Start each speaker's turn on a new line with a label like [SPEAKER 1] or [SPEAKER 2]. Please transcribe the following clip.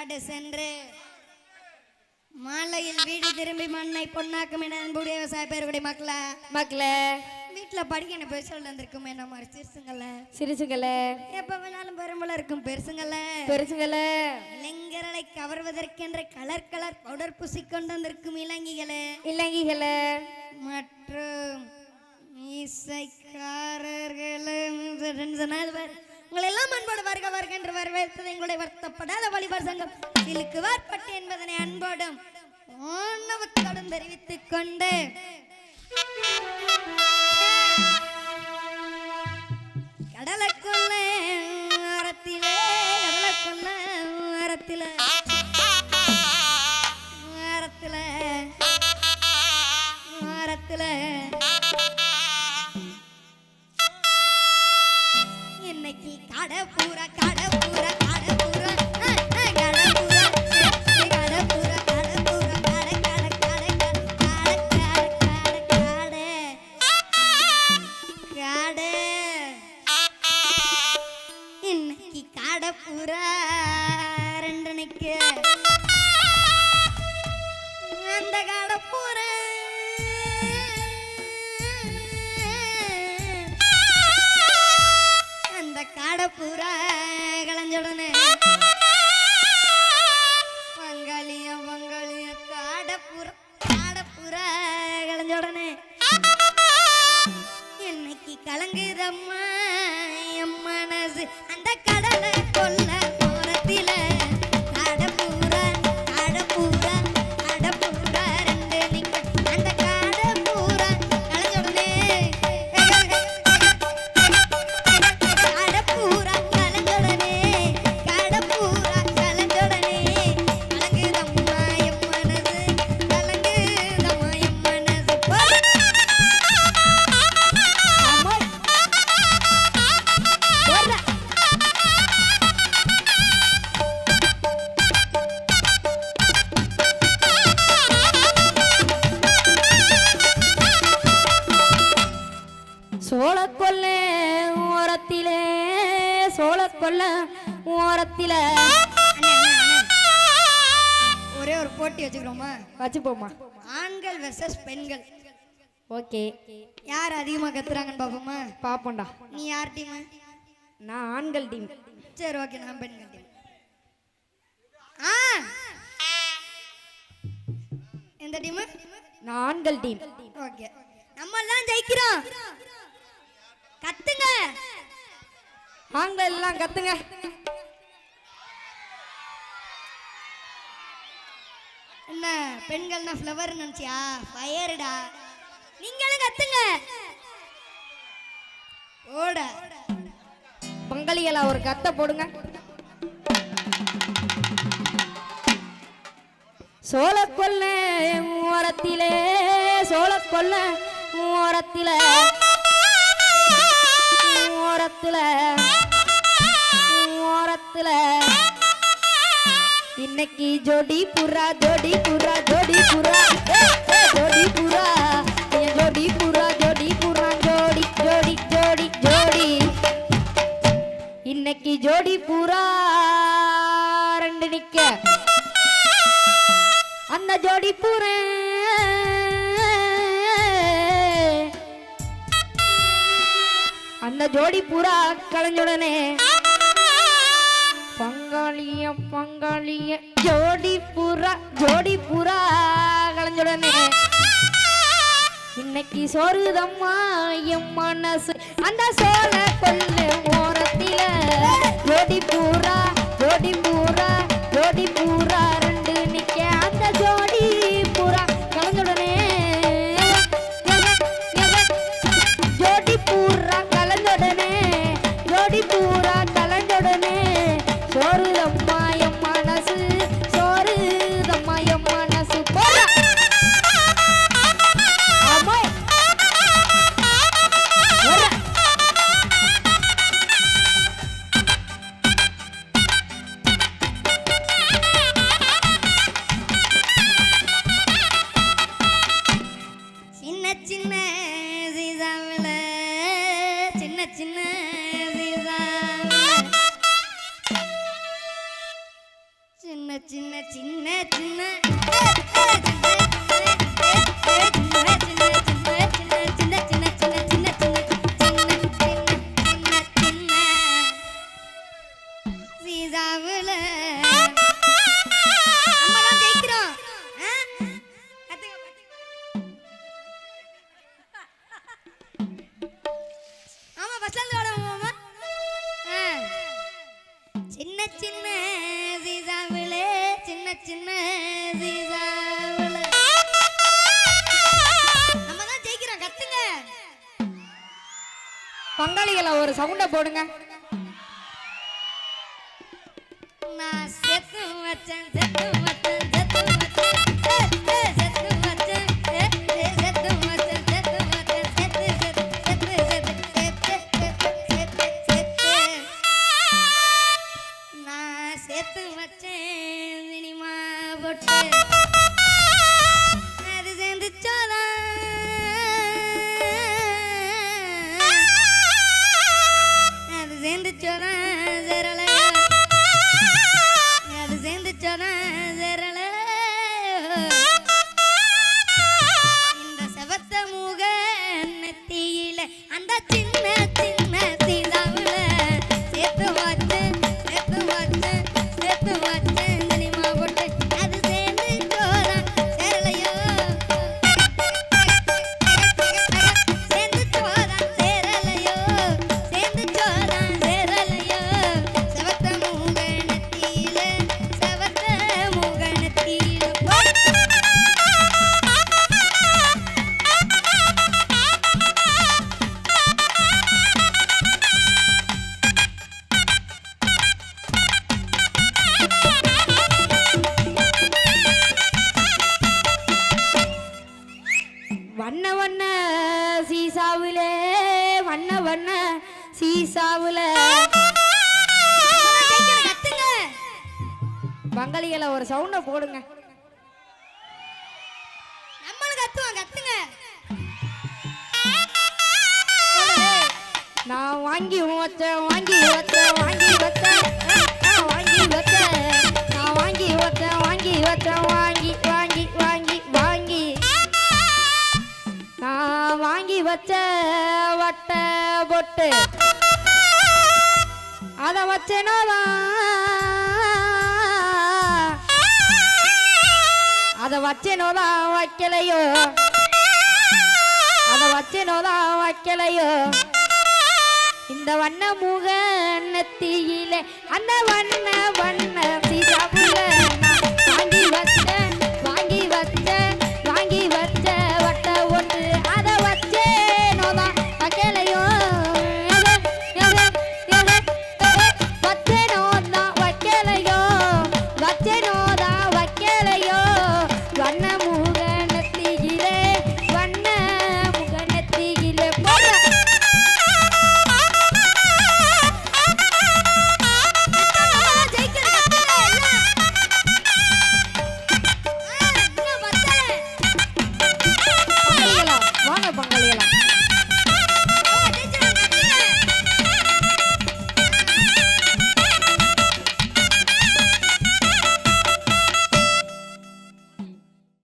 [SPEAKER 1] காடு சென்று மாலையில் வீடு திரும்பி மண்ணை பொன்னாக்கும் என அன்புடைய விவசாய பேருடைய மக்கள.
[SPEAKER 2] மக்களே.
[SPEAKER 1] வீட்டுல படிக்கணும் போய் சொல்ல வந்திருக்கும் என்ன மாதிரி சிறுசுங்கள?
[SPEAKER 2] சிரிச்சுங்களே
[SPEAKER 1] எப்ப வேணாலும் பெரும்பல இருக்கும் பெருசுங்கள.
[SPEAKER 2] பெருசுங்களே.
[SPEAKER 1] இளைஞர்களை கவர்வதற்கென்ற கலர் கலர் பவுடர் பூசி கொண்டு வந்திருக்கும் இளங்கிகளே.
[SPEAKER 2] இலங்கிகளே
[SPEAKER 1] மற்றும் இசைக்காரர்களும் சொன்னால் உங்களெல்லாம் உங்களை எல்லாம் அன்போடு வருக வருக என்று வரவேற்பது எங்களுடைய வருத்தப்படாத வழிபார் சங்கம். இழுக்குவார் பட்டு என்பதனை அன்போடும் ஆணவத்தோடும் தெரிவித்துக் கொண்டு. கடலுக்குள்ள மரத்திலே கடலுக்குள்ள மரத்திலே மரத்திலே வாரத்துல கடப்புற கடப்புற
[SPEAKER 2] சோளக்கொல்ல ஓரத்திலே.
[SPEAKER 1] ஒரே ஒரு போட்டி வச்சுக்கிறோமா?
[SPEAKER 2] வச்சுப்போமா
[SPEAKER 1] ஆண்கள் வெர்சஸ் பெண்கள்.
[SPEAKER 2] ஓகே.
[SPEAKER 1] யார் அதிகமா கத்துறாங்கன்னு பாப்போமா?
[SPEAKER 2] பாப்போம்டா.
[SPEAKER 1] நீ யார் டீம்
[SPEAKER 2] நான் ஆண்கள் டீம்
[SPEAKER 1] சரி ஓகே நான் பெண்கள் டீம் ஆ! எந்த டீம்
[SPEAKER 2] நான் ஆண்கள் டீம்
[SPEAKER 1] ஓகே நம்ம எல்லாம் ஜெயிக்கிறோம். கத்துங்க.
[SPEAKER 2] ஆண்கள் எல்லாம் கத்துங்க.
[SPEAKER 1] என்ன பெண்கள்னா ஃப்ளவர் நினைச்சியா? ஃபயர்டா நீங்களும் கத்துங்க. ஓட
[SPEAKER 2] பங்களிகளா ஒரு கத்தை போடுங்க. சோளக்கொல்ல ஓரத்திலே சோளக்கொல்ல ஓரத்திலே. ஓரத்துல ஓரத்துல. இன்னைக்கு ஜோடி புறா ஜோடி புறா ஜோடி புறா. ஜோடி புறா. ஜோடி புறா ஜோடி புறா ஜோடி ஜோடி ஜோடி ஜோடி. இன்னைக்கு ஜோடி புறா ரெண்டு நிக்க. அந்த ஜோடி புறேன் அந்த ஜோடி புறா கலைஞ்சுடனே பங்காளிய பங்காளிய ஜோடி புறா ஜோடி புறா கலைஞ்சுடனே இன்னைக்கு சொருதம்மா என் மனசு. அந்த சோழ கொல்லு ஓரத்தில ஜோடி பூரா ஜோடி பூரா ஒரு சவுண்ட போடுங்க.
[SPEAKER 1] நான் செத்து வச்சேன் செத்து வச்சேன் செத்து வச்சேன் செத்து வச்சேன் செத்து வச்சேன் செத்து வச்சேன் செத்து செத்து செத்து செத்து செத்து செத்து செத்து நான் செத்து வச்சேன் சினிமா போட்டு.
[SPEAKER 2] வண்ண சீசாவுலே வண்ண வண்ண சீசாவுல. பங்காளிகளை ஒரு சவுண்ட போடுங்க.
[SPEAKER 1] நம்மளும் கத்துவோம் கத்துங்க.
[SPEAKER 2] நான் வாங்கி வச்சேன் வாங்கி வச்சேன் வாங்கி வச்சேன் வச்ச வட்ட பொட்டு. அத வச்சேனோதான் அத வச்சேனோதான் வைக்கலையோ. அத வச்சேனோதான் வைக்கலையோ. இந்த வண்ண முக நெத்தியிலே அந்த வண்ண வண்ண